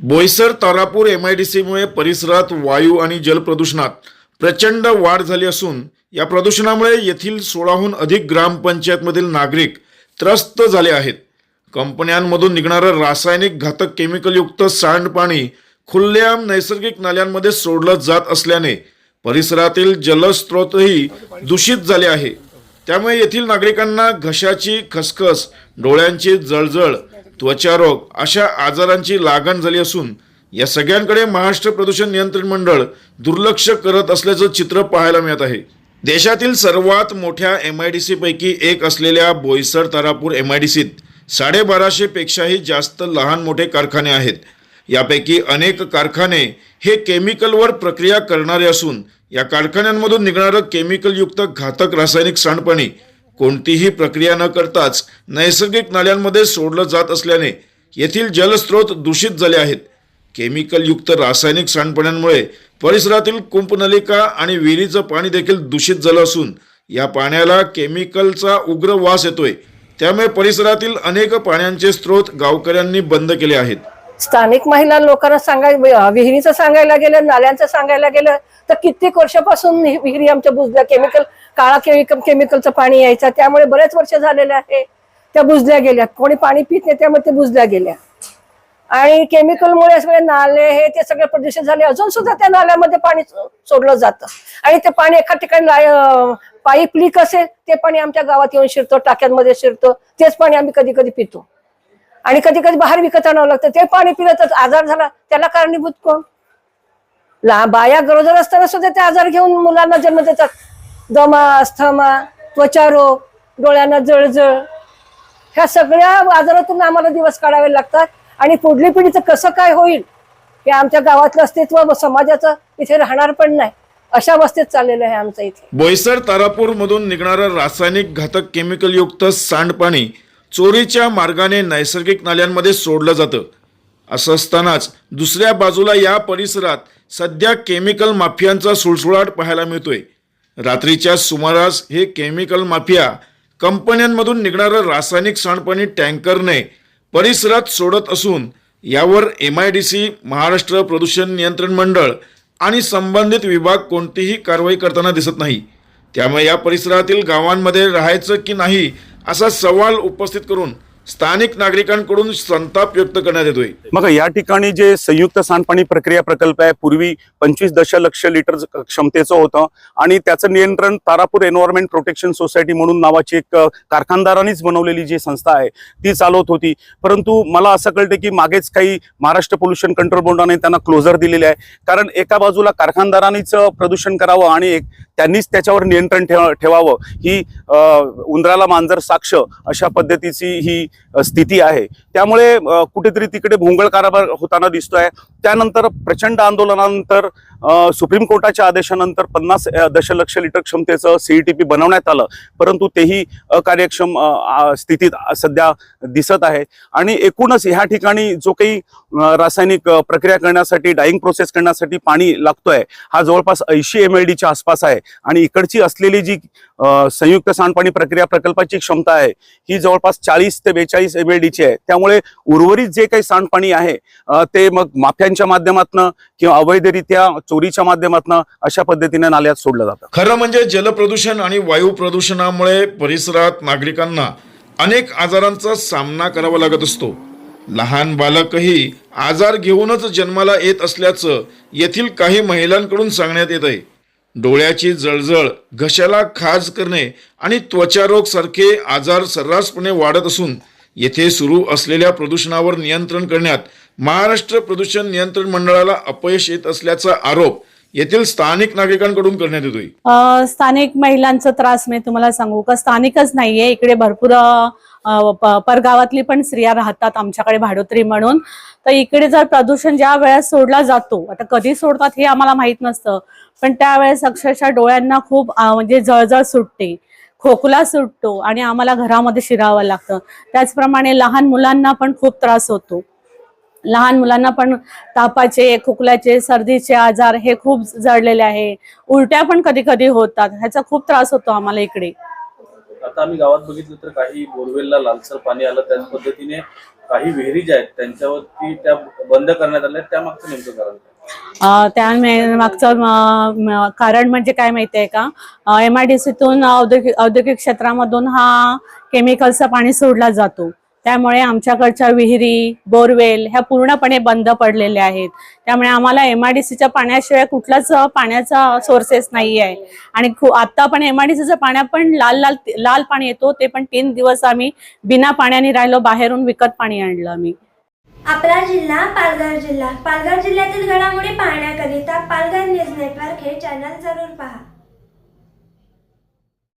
Boisar Tarapur M I D सीमुळे परिसरात वायू आणि जलप्रदूषणात प्रचंड वाढ झाली असून या प्रदूषणामुळे येथील सोळाहून अधिक ग्रामपंचायतमधील नागरिक त्रस्त झाले आहेत. कंपन्यांमधून निघणारं रासायनिक घातक केमिकलयुक्त सांडपाणी खुल्लेआम नैसर्गिक नाल्यांमध्ये सोडलं जात असल्याने परिसरातील जलस्रोतही दूषित झाले आहे. त्यामुळे येथील नागरिकांना घशाची खसखस डोळ्यांची जळजळ त्वचारोग अशा आजारांची लागण झाली असून या सगळ्यांकडे महाराष्ट्र प्रदूषण नियंत्रण मंडळ दुर्लक्ष करत असल्याचं चित्र पाहायला मिळत आहे. देशातील सर्वात मोठ्या एम आय डी सीपैकी एक असलेल्या Boisar Tarapur M I D सीत साडेबाराशेपेक्षाही जास्त लहान मोठे कारखाने आहेत. यापैकी अनेक कारखाने हे केमिकलवर प्रक्रिया करणारे असून या कारखान्यांमधून निघणारं केमिकलयुक्त घातक रासायनिक सांडपाणी कोणतीही प्रक्रिया न करताच नैसर्गिक नाल्यांमध्ये सोडलं जात असल्याने येथील जलस्रोत दूषित झाले आहेत. केमिकलयुक्त रासायनिक सांडपाण्यांमुळे परिसरातील कुंपनलिका आणि विहिरीचं पाणी देखील दूषित झालं असून या पाण्याला केमिकलचा उग्र वास येतोय. त्यामुळे परिसरातील अनेक पाण्याचे स्रोत गावकऱ्यांनी बंद केले आहेत. स्थानिक महिला लोकांना सांगायला विहिरीचं सांगायला गेलं नाल्यांचं सांगायला गेलं तर कित्येक वर्षापासून विहिरी आमच्या बुजल्या केमिकल काळा केमिकल केमिकलचं पाणी यायचं. त्यामुळे बरेच वर्ष झालेले आहे त्या बुजल्या गेल्या. कोणी पाणी पित नाही त्यामुळे ते बुजल्या गेल्या. आणि केमिकलमुळे सगळे नाले हे ते सगळे प्रदूषित झाले. अजून सुद्धा त्या नाल्यामध्ये पाणी सोडलं जातं. आणि ते पाणी एका ठिकाणी पाईप लीक असेल ते पाणी आमच्या गावात येऊन शिरतो टाक्यांमध्ये शिरतो. तेच पाणी आम्ही कधी कधी पितो. आणि कधी कधी बाहेर विकत आणावं लागतं. ते पाणी पिलं तर आजार झाला. त्याला कारणीभूत कोण? ला बाया गरोदर असताना सुद्धा ते आजार घेऊन मुलांना जन्म देतात. दमा अस्थमा त्वचारोग डोळ्यांना जळजळ. ह्या सगळ्या आजारातून आम्हाला दिवस काढावे लागतात. आणि पुढली पिढीचं कसं काय होईल? हे आमच्या गावातलं अस्तित्व समाजाचं इथे राहणार पण नाही. अशा अवस्थेत चाललेलं आहे आमचं इथे. बोईसर तारापूर मधून निघणारं रासायनिक घातक केमिकलयुक्त सांडपाणी चोरीच्या मार्गाने नैसर्गिक नाल्यांमध्ये सोडलं जातं. असं असतानाच दुसऱ्या बाजूला या परिसरात सध्या केमिकल माफियांचा सुळसुळाट पाहायला मिळतोय. रात्रीच्या सुमारास हे केमिकल माफिया कंपन्यांमधून निघणारं रासायनिक सांडपाणी टँकरने परिसरात सोडत असून यावर M I D C Maharashtra प्रदूषण नियंत्रण मंडळ आणि संबंधित विभाग कोणतीही कारवाई करताना दिसत नाही. त्यामुळे या परिसरातील गावांमध्ये राहायचं की नाही असा सवाल उपस्थित करून स्थानिक नागरिकांकडून संताप व्यक्त करण्यात येतोय. मग या ठिकाणी जे संयुक्त सांडपाणी प्रक्रिया प्रकल्प आहे पूर्वी पंचवीस दशलक्ष लिटर क्षमतेचं होतं आणि त्याचं नियंत्रण तारापूर एन्व्हायरमेंट प्रोटेक्शन सोसायटी म्हणून नावाची एक कारखानदारांनीच बनवलेली जी संस्था आहे ती चालवत होती. परंतु मला असं कळतं की मागेच काही महाराष्ट्र पोल्युशन कंट्रोल बोर्डाने त्यांना क्लोजर दिलेले आहे. कारण एका बाजूला कारखानदारांनीच प्रदूषण करावं आणि एक त्यांनीच त्याच्यावर नियंत्रण ठेवा ठेवावं. ही उंदराला मांजर साक्ष अशा पद्धतीची ही स्थिती आहे. त्यामुळे कुठेतरी तिकडे भोंगळ कारभार होताना दिसतोय. त्यानंतर प्रचंड आंदोलनानंतर सुप्रीम कोर्टाच्या आदेशानंतर पन्नास दशलक्ष लिटर क्षमतेचं सीईटीपी बनवण्यात आलं. परंतु तेही अकार्यक्षम स्थितीत सध्या दिसत आहे. आणि एकूणच ह्या ठिकाणी जो काही रासायनिक प्रक्रिया करण्यासाठी डाईंग प्रोसेस करण्यासाठी पाणी लागतोय हा जवळपास ऐंशी एम एल डीच्या आसपास आहे. आणि इकडची असलेली जी संयुक्त सांडपाणी प्रक्रिया प्रकल्पाची क्षमता आहे. ही जवळपास चाळीस ते बेचाळीस एम एल डीची आहे. त्यामुळे उर्वरित जे काही सांडपाणी आहे ते मग माफ्यांच्या माध्यमातून किंवा अवैधरित्या चोरीच्या माध्यमातून अशा पद्धतीने नाल्यात सोडलं जातं. खरं म्हणजे जलप्रदूषण आणि वायू प्रदूषणामुळे परिसरात नागरिकांना अनेक आजारांचा सामना करावा लागत असतो. लहान बालकही आजार घेऊनच जन्माला येत असल्याचं येथील काही महिलांकडून सांगण्यात येत आहे डोळ्याची जळजळ घशाला खाज करणे आणि त्वचारोग सारखे आजार सर्रासपणे वाढत असून येथे सुरू असलेल्या प्रदूषणावर नियंत्रण करण्यात महाराष्ट्र प्रदूषण नियंत्रण मंडळाला अपयश येत असल्याचा आरोप येथील स्थानिक नागरिकांकडून करण्यात येतोय. स्थानिक महिलांचा त्रास मी तुम्हाला सांगू का? स्थानिकच नाहीये. इकडे भरपूर परगावातली पण स्त्रिया राहतात आमच्याकडे भाडोत्री म्हणून. तर इकडे जर प्रदूषण ज्या वेळेस सोडला जातो आता कधी सोडतात हे आम्हाला माहीत नसतं पण त्यावेळेस अक्षरशः डोळ्यांना खूप म्हणजे जळजळ सुटते. खोकला सुटतो आणि आम्हाला घरामध्ये शिरावं लागतं. त्याचप्रमाणे लहान मुलांना पण खूप त्रास होतो. लहान मुलांना पण तापाचे खोकल्याचे सर्दीचे आजार हे खूप जडलेले आहे. उलट्या पण कधी कधी होतात. ह्याचा खूप त्रास होतो आम्हाला इकडे. आता आम्ही गावात बघितलं तर काही बोरवेलला लालसर पाणी आलं त्याच पद्धतीने काही विहिरी ज्या आहेत त्यांच्यावरती त्या बंद करण्यात आल्या त्या मागचं नेमकं कारण काय? त्या मागचं कारण म्हणजे काय माहितीये का एम आय डी सीतून औद्योगिक औद्योगिक क्षेत्रामधून हा केमिकलचा पाणी सोडला जातो त्यामुळे आमच्याकडच्या विहिरी बोरवेल ह्या पूर्णपणे बंद पडलेल्या आहेत. त्यामुळे आम्हाला एम आय डी सीच्या पाण्याशिवाय कुठलाच पाण्याचा सोर्सेस नाही आहे. आणि खू- आता पण एम आय डी सीचं पाण्या पण लाल लाल लाल पाणी येतो ते पण तीन दिवस आम्ही बिना पाण्याने राहिलो बाहेरून विकत पाणी आणलं आम्ही. आपला जिल्हा पालघर जिल्हा. पालघर जिल्ह्यातील घडामोडी पाहण्याकरिता पालघर न्यूज नेटवर्क हे चॅनल जरूर पहा.